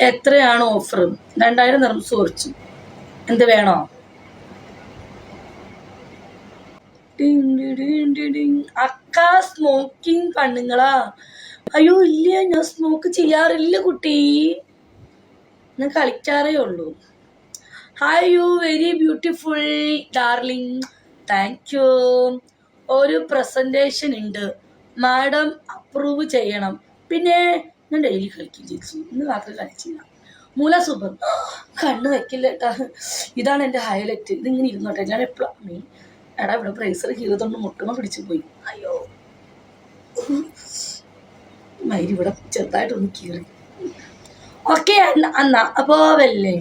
എത്രയാണ് ഓഫർ രണ്ടായിരം നിർമ്മിച്ച് കുറച്ചു എന്ത് വേണോ. അക്ക സ്മോക്കിംഗ് പെണ്ണുങ്ങളാ. അയ്യോ ഇല്ല ഞാൻ സ്മോക്ക് ചെയ്യാറില്ല കുട്ടി. ഞാൻ കളിക്കാറേ ഉള്ളൂ. Hi you very beautiful darling thank you ഒരു പ്രസന്റേഷൻ ഉണ്ട്. മാഡം അപ്രൂവ് ചെയ്യണം. പിന്നെ ഞാൻ ഡെയിലി കളിക്കും ചേച്ചി ഇന്ന് രാത്രി കളിച്ചില്ല. മൂല സൂപ്പർ കണ്ണ് വെക്കില്ല കേട്ടാ. ഇതാണ് എന്റെ ഹൈലൈറ്റ് ഇതിങ്ങനെ ഇരുന്നോട്ടെ. ഞാൻ എപ്പോഴും മീൻ എടാ ഇവിടെ പ്രൈസർ കീറത്തോണ്ട് മുട്ടുമ പിടിച്ചു പോയി. അയ്യോ. മയിൽ ഇവിടെ ചെറുതായിട്ടൊന്ന് കീറി. ഓക്കെ അന്ന അപ്പോ വല്ലേ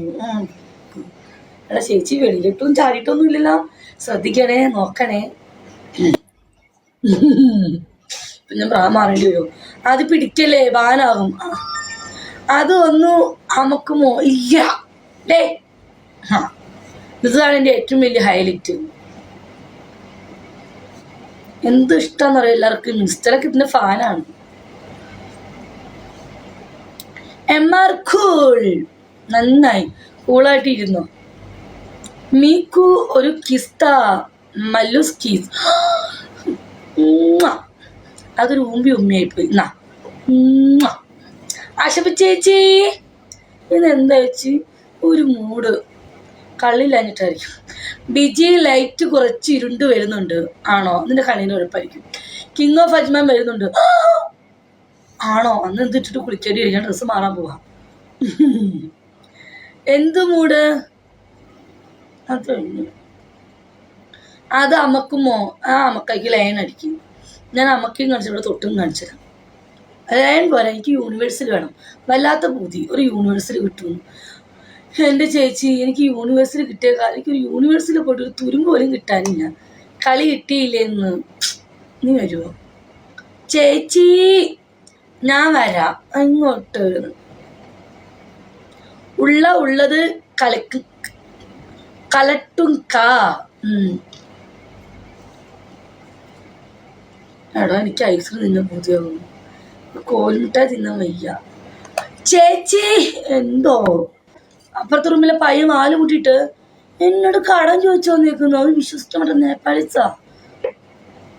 എടാ ചേച്ചി വെളിയിലിട്ടും ചാടിയിട്ടൊന്നും ഇല്ലല്ലോ ശ്രദ്ധിക്കണേ നോക്കണേ. ഇപ്പൊ ഞാൻ പ്രാ മാറേണ്ടി വരും. അത് പിടിക്കല്ലേ ബാനാകും അത് ഒന്ന് അമക്കുമോ ഇല്ല. ഡേ ഇതാണ് എന്റെ ഏറ്റവും വലിയ ഹൈലൈറ്റ് എന്ത് ഇഷ്ടമെന്ന് പറയാം എല്ലാവർക്കും മിസ്റ്ററൊക്കെ ഇതിന്റെ ഫാനാണ് എം ആർ കൂൾ നന്നായി. കൂളായിട്ട് ഇരുന്നു മീക്കു ഒരു കിസ്ത. മല്ലൂസ് കീസ്. അതൊരു ഉമ്മി ഉമ്മയായി പോയി എന്നാ. ആശപ്പ ചേച്ചി എന്താ ചേച്ചി? ഒരു മൂട്. കള്ളില്ലാഞ്ഞിട്ടായിരിക്കും. ബിജി ലൈറ്റ് കുറച്ച് ഇരുണ്ട് വരുന്നുണ്ട്. ആണോ? നിന്റെ കണ്ണിന് ഉഴപ്പായിരിക്കും കിങ് ഓഫ് അജ്മാൻ വരുന്നുണ്ട്. ആണോ? അന്ന് എന്തിട്ടിട്ട് കുളിക്കേണ്ടി വരും? ഞാൻ ഡ്രസ്സ് മാറാൻ പോവാം. എന്ത് മൂട്? അത് അത് അമ്മക്കുമോ? ആ അമ്മക്കൈക്ക് ലൈൻ അടിക്കും. ഞാൻ അമ്മക്കും കാണിച്ചു ഇവിടെ തൊട്ടും കാണിച്ചു തരാം. അതായത് പോരാ എനിക്ക് യൂണിവേഴ്സിൽ വേണം. വല്ലാത്ത ബുദ്ധി ഒരു യൂണിവേഴ്സിൽ കിട്ടുന്നു എന്റെ ചേച്ചി എനിക്ക് യൂണിവേഴ്സിൽ കിട്ടിയ കാലം എനിക്ക് ഒരു യൂണിവേഴ്സിൽ പോയിട്ട് ഒരു തുരുമ്പ് പോലും കിട്ടാനില്ല. കളി കിട്ടിയില്ലെന്ന് നീ വരുമോ ചേച്ചി ഞാൻ വരാം. അങ്ങോട്ട്. ഉള്ള ഉള്ളത് കളിക്ക് കലട്ടും കാ. എടാ എനിക്ക് ഐസ്ക്രീം തിന്നാൻ പൂതിയാകുന്നു കോൽമുട്ടായി തിന്നാൻ വയ്യ. ചേച്ചി എന്തോ? അപ്പുറത്തെ റൂമിലെ പയ്യൻ വാൽ കൂട്ടിയിട്ട് എന്നോട് കടം ചോദിച്ചു വന്നേക്കുന്നു. അത് വിശ്വസിക്കാൻ പറ്റുന്ന നേപ്പാളിച്ചാ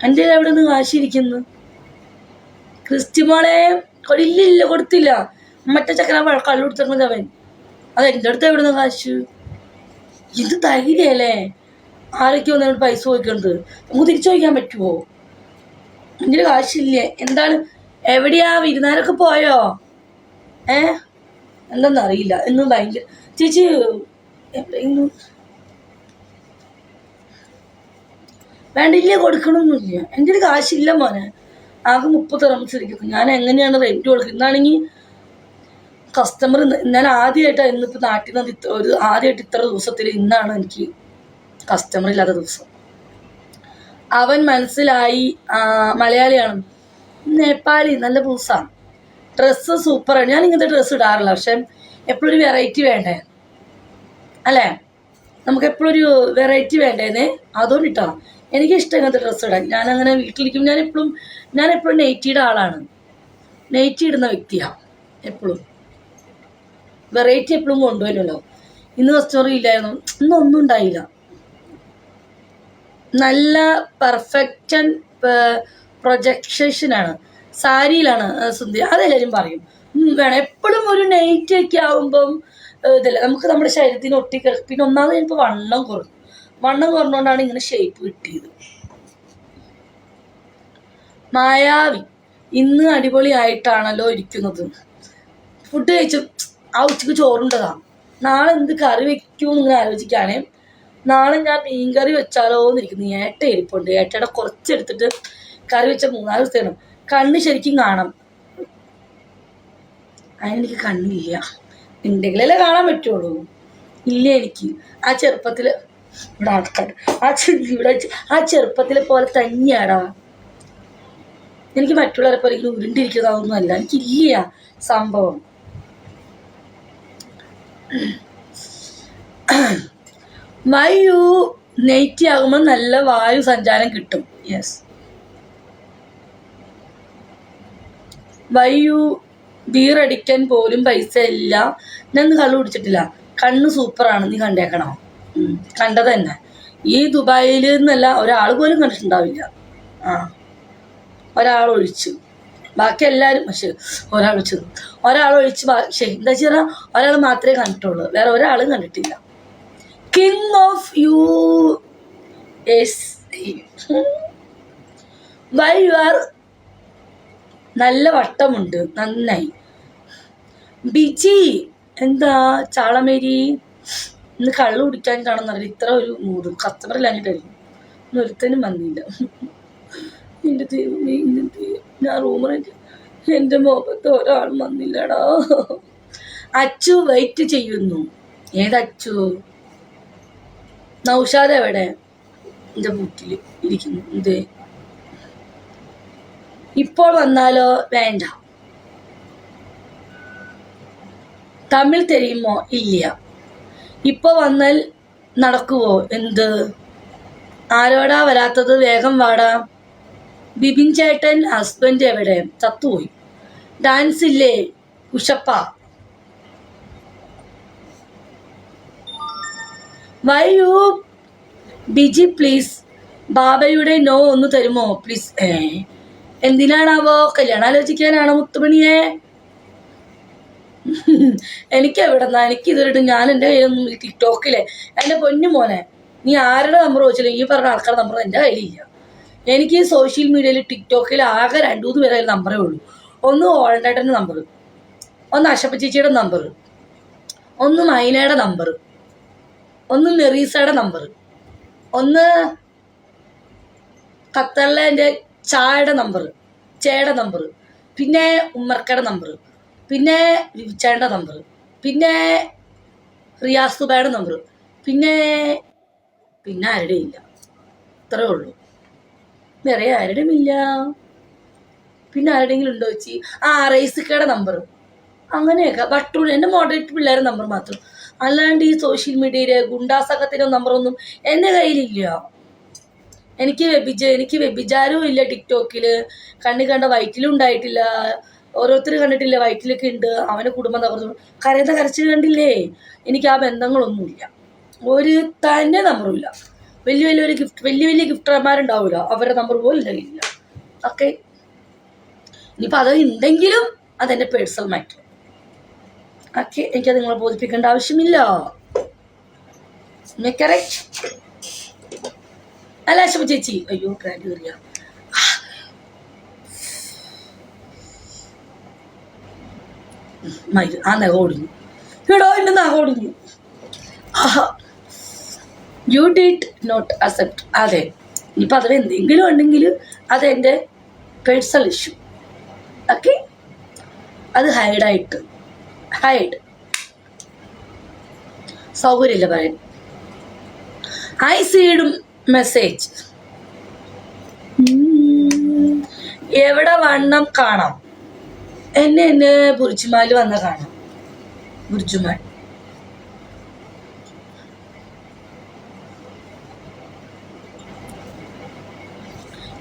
എന്റെ എവിടെ നിന്ന് കാശിരിക്കുന്നു ക്രിസ്റ്റിമോളെ ഇല്ലില്ല കൊടുത്തില്ല. മറ്റേ ചക്കര കള്ളു കൊടുത്തിരുന്നത് അവൻ. അത് എന്റെ അടുത്ത് എവിടെ നിന്ന് കാശ്? ഇത് ധൈര്യല്ലേ? ആരൊക്കെ വന്നോട് പൈസ ചോദിക്കണത്? നമുക്ക് തിരിച്ചു ചോദിക്കാൻ പറ്റുമോ എന്റെ കാശില്ലേ? എന്താണ്? എവിടെയാ? വിരുന്നാരൊക്കെ പോയോ? ഏ? എന്താന്നറിയില്ല ഇന്ന് ഭയങ്കര ചേച്ചി എവിടെയെങ്കിലും വേണ്ടില്ല കൊടുക്കണമൊന്നുമില്ല എന്റെ ഒരു കാശില്ല മോനെ. ആകെ മുപ്പത് റംസിരിക്കും ഞാൻ എങ്ങനെയാണ് റെന്റ് കൊടുക്കുന്നത്? ഇന്നാണെങ്കിൽ കസ്റ്റമർ ഞാൻ ആദ്യമായിട്ടാണ് ഇന്നിപ്പോൾ നാട്ടിൽ നിന്ന് ഒരു ആദ്യമായിട്ട് ഇത്ര ദിവസത്തിൽ ഇന്നാണ് എനിക്ക് കസ്റ്റമർ ഇല്ലാത്ത ദിവസം. അവൻ മനസ്സിലായി മലയാളിയാണ്. നേപ്പാളി നല്ല പൂസാണ് ഡ്രസ്സ് സൂപ്പറാണ് ഞാൻ ഇങ്ങനത്തെ ഡ്രസ്സ് ഇടാറില്ല. പക്ഷെ എപ്പോഴൊരു വെറൈറ്റി വേണ്ടേ? അല്ലേ? നമുക്ക് എപ്പോഴൊരു വെറൈറ്റി വേണ്ടേന്നേ അതുകൊണ്ട് ഇട്ടാ. എനിക്കിഷ്ടം ഇങ്ങനത്തെ ഡ്രസ്സ് ഇടാൻ. ഞാൻ അങ്ങനെ വീട്ടിലിരിക്കും ഞാൻ എപ്പോഴും ഞാൻ എപ്പോഴും നെയ്റ്റിയുടെ ആളാണ്. നെയ്റ്റി ഇടുന്ന വ്യക്തിയാണ് എപ്പോഴും. വെറൈറ്റി എപ്പോഴും കൊണ്ടുവരുമല്ലോ. ഇന്ന് കസ്റ്റമർ ഇല്ലായിരുന്നു. ഇന്നൊന്നും ഉണ്ടായില്ല. നല്ല പെർഫെക്ഷൻ പ്രൊജക്ഷനാണ് സാരിയിലാണ് സുന്ദരി അതെല്ലാവരും പറയും. വേണം. എപ്പോഴും ഒരു നൈറ്റ് ഒക്കെ ആവുമ്പം ഇതല്ല. നമുക്ക് നമ്മുടെ ശരീരത്തിന് ഒട്ടിക്കിടക്കും. പിന്നെ ഒന്നാമത് എനിക്ക് വണ്ണം കുറഞ്ഞു വണ്ണം കുറഞ്ഞുകൊണ്ടാണ് ഇങ്ങനെ ഷേപ്പ് കിട്ടിയത്. മായാവി ഇന്ന് അടിപൊളിയായിട്ടാണല്ലോ ഇരിക്കുന്നത്. ഫുഡ് കഴിച്ചു. ആ ഉച്ചയ്ക്ക് ചോറുണ്ടതാണ് നാളെ എന്ത് കറി വെക്കുമെന്ന് ഇങ്ങനെ നാളെ ഞാൻ മീൻ കറി വെച്ചാലോ എന്നിരിക്കുന്നു ഏട്ട ഇരിപ്പുണ്ട്. ഏട്ടയുടെ കുറച്ചെടുത്തിട്ട് കറി വെച്ച മൂന്നാൽ ദിവസം കണ്ണ് ശരിക്കും കാണാം. അതിനെനിക്ക് കണ്ണില്ല. ഉണ്ടെങ്കിലല്ലേ കാണാൻ പറ്റുള്ളൂ. ഇല്ല എനിക്ക്. ആ ചെറുപ്പത്തിൽ ഇവിടെ ആൾക്കാർ. ആ ഇവിടെ ആ ചെറുപ്പത്തിലെ പോലെ തന്നെയാടാ. എനിക്ക് മറ്റുള്ളവരെ പോലെ ഇങ്ങനെ ഉരുണ്ടിരിക്കുന്നതൊന്നുമല്ല. എനിക്കില്ല സംഭവം. വായു നെയ്റ്റി ആകുമ്പോൾ നല്ല വായു സഞ്ചാരം കിട്ടും. യെസ് വയ്യു ബീർ അടിക്കാൻ പോലും പൈസ ഇല്ല. ഞാൻ കള്ളു കുടിച്ചിട്ടില്ല. കണ്ണ് സൂപ്പറാണ് നീ കണ്ടേക്കണോ? കണ്ടത് തന്നെ. ഈ ദുബായിൽ നിന്നല്ല ഒരാൾ പോലും കണ്ടിട്ടുണ്ടാവില്ല. ആ. ഒരാൾ ഒഴിച്ചു. ബാക്കി എല്ലാവരും പക്ഷെ ഒരാൾ ഒഴിച്ചു ഒരാൾ ഒഴിച്ച് പക്ഷേ എന്താ വെച്ചാൽ ഒരാൾ മാത്രമേ കണ്ടിട്ടുള്ളൂ. വേറെ ഒരാളും കണ്ടിട്ടില്ല. King of U S why you are നല്ല വട്ടമുണ്ട്. നന്നായി. ബിജി എന്താ ചാളമേരി? ഇന്ന് കള്ളു കുടിക്കാൻ കാണുന്നറിയില്ല ഇത്ര ഒരു മൂഡ് കസ്റ്റമർ ഇല്ലാഞ്ഞിട്ടായിരിക്കും ഒരുത്തനും വന്നില്ല. എന്റെ ദൈവമേ ഇന്ന് ദൈവം ഞാൻ റൂമിലേക്ക് എന്റെ മുഖത്ത് ഒരാളും വന്നില്ലടാ. അച്ചു വെയിറ്റ് ചെയ്യുന്നു. ഏതച്ചു നൗഷാദ് എവിടെ? എന്റെ വീട്ടിൽ ഇരിക്കുന്നു. ഇത് ഇപ്പോൾ വന്നാലോ? വേണ്ട. തമിഴ് തെരയുമോ? ഇല്ല. ഇപ്പൊ വന്നാൽ നടക്കുവോ? എന്ത്? ആരോടാ വരാത്തത്? വേഗം വാടാ. ബിബിൻ ചേട്ടൻ ഹസ്ബൻഡ് എവിടെ? ചത്തുപോയി. ഡാൻസ് ഇല്ലേ? കുഷപ്പ വൈ യു ബിജി പ്ലീസ് ബാബയുടെ നോ ഒന്ന് തരുമോ? പ്ലീസ് എന്തിനാണാവോ? കല്യാണം ആലോചിക്കാനാണോ മുത്തുമണിയെ? എനിക്ക് എവിടെന്നാ എനിക്ക് ഇതുവരെയിട്ട് ഞാൻ എന്റെ കയ്യിലൊന്നും ടിക്ടോക്കിലെ എന്റെ പൊന്നു മോനെ നീ ആരുടെ നമ്പർ ചോദിച്ചില്ല ഈ പറഞ്ഞ ആൾക്കാരുടെ നമ്പർ എന്റെ കയ്യിലില്ല. എനിക്ക് സോഷ്യൽ മീഡിയയിൽ ടിക്ടോക്കിൽ ആകെ രണ്ടു മൂന്ന് പേരെ നമ്പറേ ഉള്ളൂ. ഒന്ന് ഓൾഡേട്ടന്റെ നമ്പർ ഒന്ന് അശപ്പ ചേച്ചിയുടെ നമ്പർ ഒന്ന് മൈനയുടെ നമ്പർ ഒന്ന് മെറീസയുടെ നമ്പർ ഒന്ന് ഖത്തറിലെ എന്റെ ചായയുടെ നമ്പർ ചേയുടെ നമ്പർ പിന്നെ ഉമ്മർക്കയുടെ നമ്പർ പിന്നെ വിവിച്ചേന്റെ നമ്പർ പിന്നെ റിയാസ് ദുബായുടെ നമ്പർ പിന്നെ പിന്നെ ആരുടെയും ഇല്ല ഇത്രേ ഉള്ളൂ. വേറെ ആരുടെയും ഇല്ല പിന്നെ ആരുടെയെങ്കിലും ഉണ്ടോ വെച്ചി ആ റൈസിക്കയുടെ നമ്പർ അങ്ങനെയൊക്കെ. ബട്ടൂൺ എന്റെ മോഡറേറ്റ് പിള്ളേരുടെ നമ്പർ മാത്രം. അല്ലാണ്ട് ഈ സോഷ്യൽ മീഡിയയിലെ ഗുണ്ടാസംഘത്തിന്റെ നമ്പറൊന്നും എന്റെ കയ്യിലില്ല. എനിക്ക് വ്യഭിച എനിക്ക് വ്യഭിചാരവും ഇല്ല ടിക്ടോക്കിൽ കണ്ണി കണ്ട വയറ്റിലും ഉണ്ടായിട്ടില്ല. ഓരോരുത്തർ കണ്ടിട്ടില്ല വയറ്റിലൊക്കെ ഉണ്ട് അവന്റെ കുടുംബം തകർന്നു കരയുന്ന കരച്ചിൽ കണ്ടില്ലേ? എനിക്ക് ആ ബന്ധങ്ങളൊന്നുമില്ല. ഒരു തന്നെ നമ്പറുമില്ല വലിയ വലിയ ഒരു ഗിഫ്റ്റ് വലിയ വലിയ ഗിഫ്റ്റർമാരുണ്ടാവില്ല അവരുടെ നമ്പർ പോലും ഇല്ല ഓക്കെ ഇനിയിപ്പോൾ അത് ഉണ്ടെങ്കിലും അതെന്റെ പേഴ്സണൽ മാറ്റർ ഓക്കെ എനിക്കത് നിങ്ങളെ ബോധിപ്പിക്കേണ്ട ആവശ്യമില്ല. അല്ല ശുഭ ചേച്ചി. അയ്യോ ക്രാൻഡ് കയറിയ മയിൽ ആ നഖ ഓടിഞ്ഞു എടോ എന്റെ നഖം ഓടിഞ്ഞു യു ഡിഡ് നോട്ട് അക്സെപ്റ്റ് അതെ ഇനിയിപ്പോൾ അതിൽ എന്തെങ്കിലും ഉണ്ടെങ്കിൽ അതെന്റെ പേഴ്സണൽ ഇഷ്യൂ ഓക്കെ അത് ഹൈഡായിട്ട് ഹൈഡ് സൗകര്യമില്ല പറയാൻ. ഐ സീഡും മെസ്സേജ് എവിടെ വണ്ണം കാണാം? എന്നെ എന്നെ ബുർജുമാൽ വന്ന കാണാം. Burjuman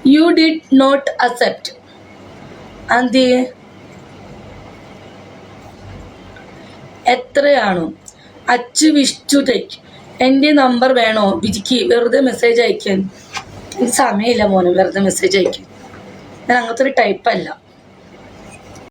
you did not accept അന്തേ എത്രയാണോ? അച്ചു വിഷ്ടു ടേക്ക് എന്റെ നമ്പർ വേണോ? വിജിക്ക് വെറുതെ മെസ്സേജ് അയക്കാൻ. സമയമില്ല മോനെ വെറുതെ മെസ്സേജ് അയക്കാൻ. ഞാൻ അങ്ങനത്തെ ഒരു ടൈപ്പല്ല